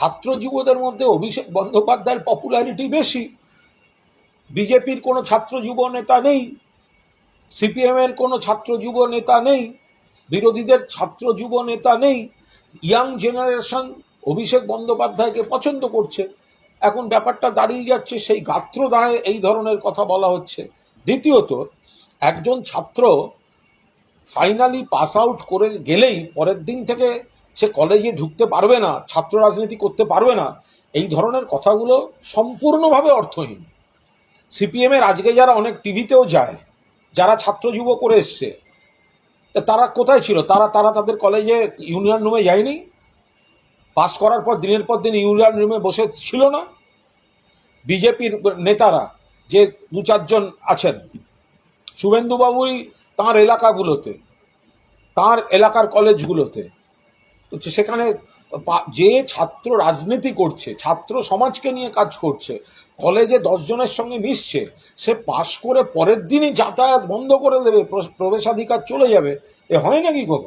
ছাত্র যুবদের মধ্যে অভিষেক বন্দ্যোপাধ্যায়ের পপুলারিটি বেশি। বিজেপির কোনো ছাত্র যুব নেতা নেই সিপিএমের কোনো ছাত্র যুব নেতা নেই, বিরোধীদের ছাত্র যুব নেতা নেই ইয়াং জেনারেশন অভিষেক বন্দ্যোপাধ্যায়কে পছন্দ করছে। এখন ব্যাপারটা দাঁড়িয়ে যাচ্ছে, সেই গাত্র দাঁড়ে এই ধরনের কথা বলা হচ্ছে। দ্বিতীয়ত, একজন ছাত্র ফাইনালি পাস আউট করে গেলেই পরের দিন থেকে সে কলেজে ঢুকতে পারবে না, ছাত্র রাজনীতি করতে পারবে না, এই ধরনের কথাগুলো সম্পূর্ণভাবে অর্থহীন। সিপিএমের আজকে যারা অনেক টিভিতেও যায়, যারা ছাত্র যুব করে এসছে তারা কোথায় ছিল? তারা তারা তাদের কলেজে ইউনিয়ন রুমে যায়নি? পাস করার পর দিনের পর দিন ইউনিয়ন রুমে বসে ছিল না? বিজেপির নেতারা যে দু চারজন আছেন, শুভেন্দুবাবুই তাঁর এলাকাগুলোতে, তার এলাকার কলেজগুলোতে তো সেখানে যে ছাত্র রাজনীতি করছে, ছাত্র সমাজকে নিয়ে কাজ করছে, কলেজে দশজনের সঙ্গে মিশছে, সে পাশ করে পরের দিনই যাতায়াত বন্ধ করে দেবে প্রবেশাধিকার চলে যাবে, এ হয় নাকি কখন?